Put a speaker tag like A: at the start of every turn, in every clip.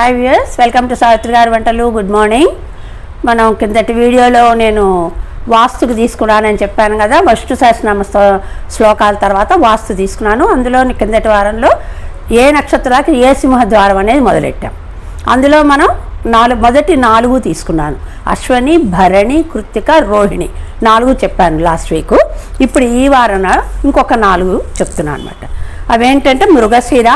A: Hi viewers welcome to Savitri గారి వంటలు good morning మనం కిందటి వీడియోలో నేను వాస్తుకు తీసుకున్నానని చెప్పాను కదా. వస్తు సహస్రనామ శ్లోకాల తర్వాత వాస్తు తీసుకున్నాను. అందులో కిందటి వారంలో ఏ నక్షత్రానికి ఏ సింహద్వారం అనేది మొదలెట్టాం. అందులో మనం నాలుగు మొదటి నాలుగు తీసుకున్నాను. అశ్వని భరణి కృత్తిక రోహిణి నాలుగు చెప్పాను లాస్ట్ వీక్ ఇప్పుడు ఈ వారన ఇంకొక నాలుగు చెప్తున్నాను అనమాట అవేంటంటే మృగశిర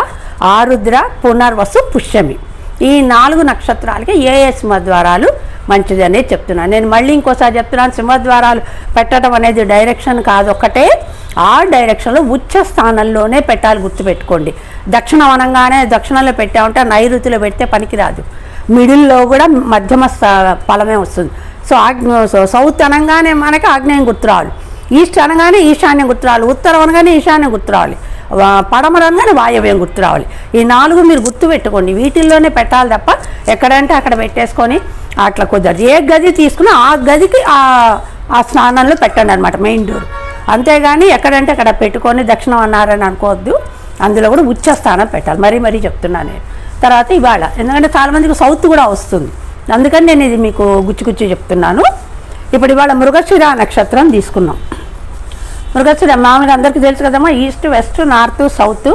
A: ఆరుద్ర పునర్వసు పుష్యమి. ఈ నాలుగు నక్షత్రాలకి ఏ ఏ సింహద్వారాలు మంచిది అనేది చెప్తున్నాను. నేను మళ్ళీ ఇంకోసారి చెప్తున్నాను సింహద్వారాలు పెట్టడం అనేది డైరెక్షన్ కాదు ఒక్కటే. ఆ డైరెక్షన్లో ఉచ్చ స్థానంలోనే పెట్టాలి గుర్తుపెట్టుకోండి. దక్షిణం అనగానే దక్షిణంలో పెట్టామంటే నైరుతిలో పెడితే పనికిరాదు. మిడిల్లో కూడా మధ్యమ ఫలమే వస్తుంది. సో ఆగ్నే సౌత్ అనగానే మనకి ఆగ్నేయం గుర్తు రావాలి ఈస్ట్ అనగానే ఈశాన్యం గుర్తురావాలి. ఉత్తరం అనగానే ఈశాన్యం గుర్తురావాలి. పడమరంగానే వాయవ్యం గుర్తు రావాలి. ఈ నాలుగు మీరు గుర్తు పెట్టుకోండి. వీటిల్లోనే పెట్టాలి తప్ప ఎక్కడంటే అక్కడ పెట్టేసుకొని అట్లా కుదరదు. ఏ గది తీసుకున్నా ఆ గదికి ఆ ఆ స్నానంలో పెట్టండి అనమాట మెయిన్ డోర్. అంతేగాని ఎక్కడంటే అక్కడ పెట్టుకొని దక్షిణం అన్నారని అనుకోవద్దు. అందులో కూడా ఉచ్చ స్థానం పెట్టాలి. మరీ మరీ చెప్తున్నాను నేను. తర్వాత ఇవాళ ఎందుకంటే చాలామందికి సౌత్ కూడా వస్తుంది. అందుకని నేను ఇది మీకు గుచ్చి గుచ్చి చెప్తున్నాను. ఇప్పుడు ఇవాళ మృగశిర నక్షత్రం తీసుకున్నాం. మృగశిర మామూలుగా అందరికీ తెలుసు కదమ్మా east west north south.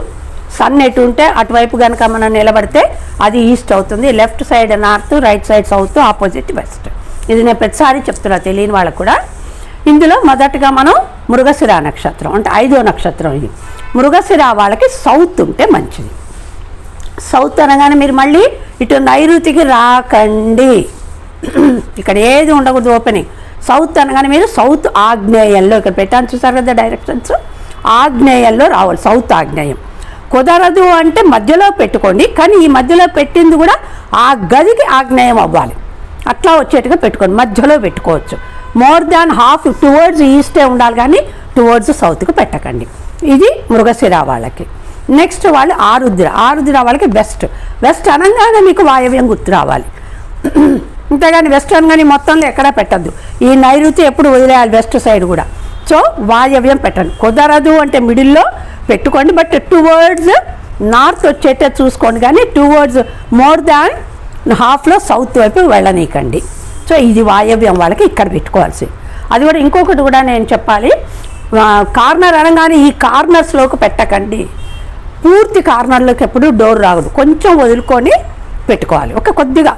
A: Sun ఎటు ఉంటే అటువైపు కనుక మనం నిలబడితే అది ఈస్ట్ అవుతుంది. Left side north right side south opposite west. ఇది నేను ప్రతిసారి చెప్తున్నా తెలియని వాళ్ళకు కూడా. ఇందులో మొదటగా మనం మృగశిర నక్షత్రం అంటే ఐదో నక్షత్రం ఇది. మృగశిర వాళ్ళకి సౌత్ ఉంటే మంచిది. సౌత్ అనగానే మీరు మళ్ళీ ఇటు నైరుతికి రాకండి. ఇక్కడ ఏది ఉండకూడదు ఓపెనింగ్. సౌత్ అనగానే మీరు సౌత్ ఆగ్నేయంలో ఇక్కడ పెట్టాను చూసారు కదా డైరెక్షన్స్ ఆగ్నేయంలో రావాలి సౌత్ ఆగ్నేయం. కుదరదు అంటే మధ్యలో పెట్టుకోండి కానీ ఈ మధ్యలో పెట్టింది కూడా ఆ గదికి ఆగ్నేయం అవ్వాలి. అట్లా వచ్చేట్టుగా పెట్టుకోండి మధ్యలో పెట్టుకోవచ్చు. మోర్ దాన్ హాఫ్ టువర్డ్స్ ఈస్టే ఉండాలి కానీ టువర్డ్స్ సౌత్కి పెట్టకండి. ఇది మృగశిర వాళ్ళకి. నెక్స్ట్ వాళ్ళు ఆరుద్ర. ఆరుద్ర వాళ్ళకి వెస్ట్ వెస్ట్ అనగానే మీకు వాయవ్యం గుర్తు రావాలి. అంతేగాని వెస్ట్రన్ కానీ మొత్తంలో ఎక్కడా పెట్టద్దు. ఈ నైరుతి ఎప్పుడు వదిలేయాలి వెస్ట్ సైడ్ కూడా. సో వాయవ్యం పెట్టండి. కుదరదు అంటే మిడిల్లో పెట్టుకోండి. బట్ టూ వర్డ్స్ నార్త్ వచ్చేటే చూసుకోండి. కానీ టూ వర్డ్స్ మోర్ దాన్ హాఫ్లో సౌత్ వైపు వెళ్ళనీకండి సో ఇది వాయవ్యం వాళ్ళకి ఇక్కడ పెట్టుకోవాల్సి. అది కూడా ఇంకొకటి కూడా నేను చెప్పాలి. కార్నర్ అనగానే ఈ కార్నర్స్లోకి పెట్టకండి. పూర్తి కార్నర్లోకి ఎప్పుడు డోర్ రాకూడదు. కొంచెం వదులుకొని పెట్టుకోవాలి. ఒక కొద్దిగా.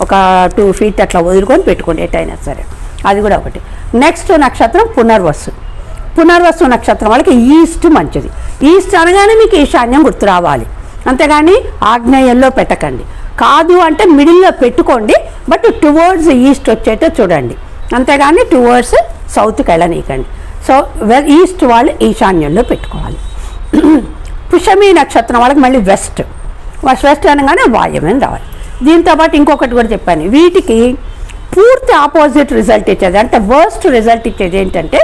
A: ఒక టూ ఫీట్ అట్లా వదులుకొని పెట్టుకోండి ఎటైనా సరే. అది కూడా ఒకటి. నెక్స్ట్ నక్షత్రం పునర్వసు. పునర్వసు నక్షత్రం వాళ్ళకి ఈస్ట్ మంచిది. ఈస్ట్ అనగానే మీకు ఈశాన్యం గుర్తు రావాలి. అంతేగాని ఆగ్నేయంలో పెట్టకండి. కాదు అంటే మిడిల్లో పెట్టుకోండి బట్ టువర్డ్స్ ఈస్ట్ వచ్చేటో చూడండి. అంతేగాని టువర్డ్స్ సౌత్కి వెళ్ళనీకండి సో ఈస్ట్ వాళ్ళు ఈశాన్యంలో పెట్టుకోవాలి. పుషమి నక్షత్రం వాళ్ళకి మళ్ళీ వెస్ట్ వెస్ట్ అనగానే వాయవ్యం రావాలి. దీంతో పాటు ఇంకొకటి కూడా చెప్పాను. వీటికి పూర్తి ఆపోజిట్ రిజల్ట్ ఇచ్చేది అంటే వర్స్ట్ రిజల్ట్ ఇచ్చేది ఏంటంటే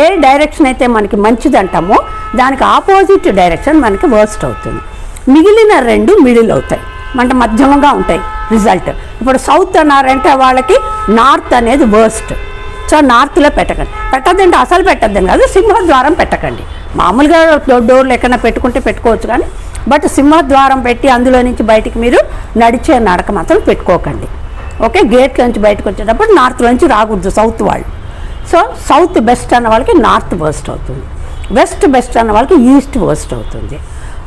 A: ఏ డైరెక్షన్ అయితే మనకి మంచిది అంటామో దానికి ఆపోజిట్ డైరెక్షన్ మనకి వర్స్ట్ అవుతుంది. మిగిలిన రెండు మిడిల్ అవుతాయి. అంటే మధ్యమంగా ఉంటాయి రిజల్ట్ ఇప్పుడు సౌత్ అన్నారంటే వాళ్ళకి నార్త్ అనేది వర్స్ట్ సో నార్త్లో పెట్టకండి. పెట్టద్దంటే అసలు పెట్టద్దని కాదు సింహద్వారం పెట్టకండి. మామూలుగా డోర్లు ఎక్కడైనా పెట్టుకుంటే పెట్టుకోవచ్చు కానీ బట్ సింహద్వారం పెట్టి అందులో నుంచి బయటికి మీరు నడిచే నడక మాత్రం పెట్టుకోకండి. ఓకే? గేట్ నుంచి బయటకు వచ్చేటప్పుడు నార్త్ నుంచి రాకూడదు సౌత్ వాళ్ళు. సో సౌత్ బెస్ట్ అన్న వాళ్ళకి నార్త్ వర్స్ట్ అవుతుంది. వెస్ట్ బెస్ట్ అన్న వాళ్ళకి ఈస్ట్ వర్స్ట్ అవుతుంది.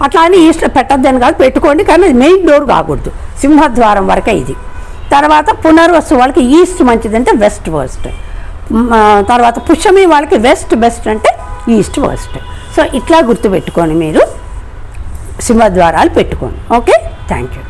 A: అట్లా అని ఈస్ట్ పెట్టద్దని కాదు పెట్టుకోండి కానీ మెయిన్ డోర్ కాకూడదు. సింహద్వారం వరకే ఇది. తర్వాత పునర్వసు వాళ్ళకి ఈస్ట్ మంచిది అంటే వెస్ట్ వర్స్ట్. తర్వాత పుష్యమి వాళ్ళకి వెస్ట్ బెస్ట్ అంటే ఈస్ట్ వర్స్ట్. సో ఇట్లా గుర్తుపెట్టుకొని మీరు. సింహద్వారాలు పెట్టుకోండి. ఓకే? Thank you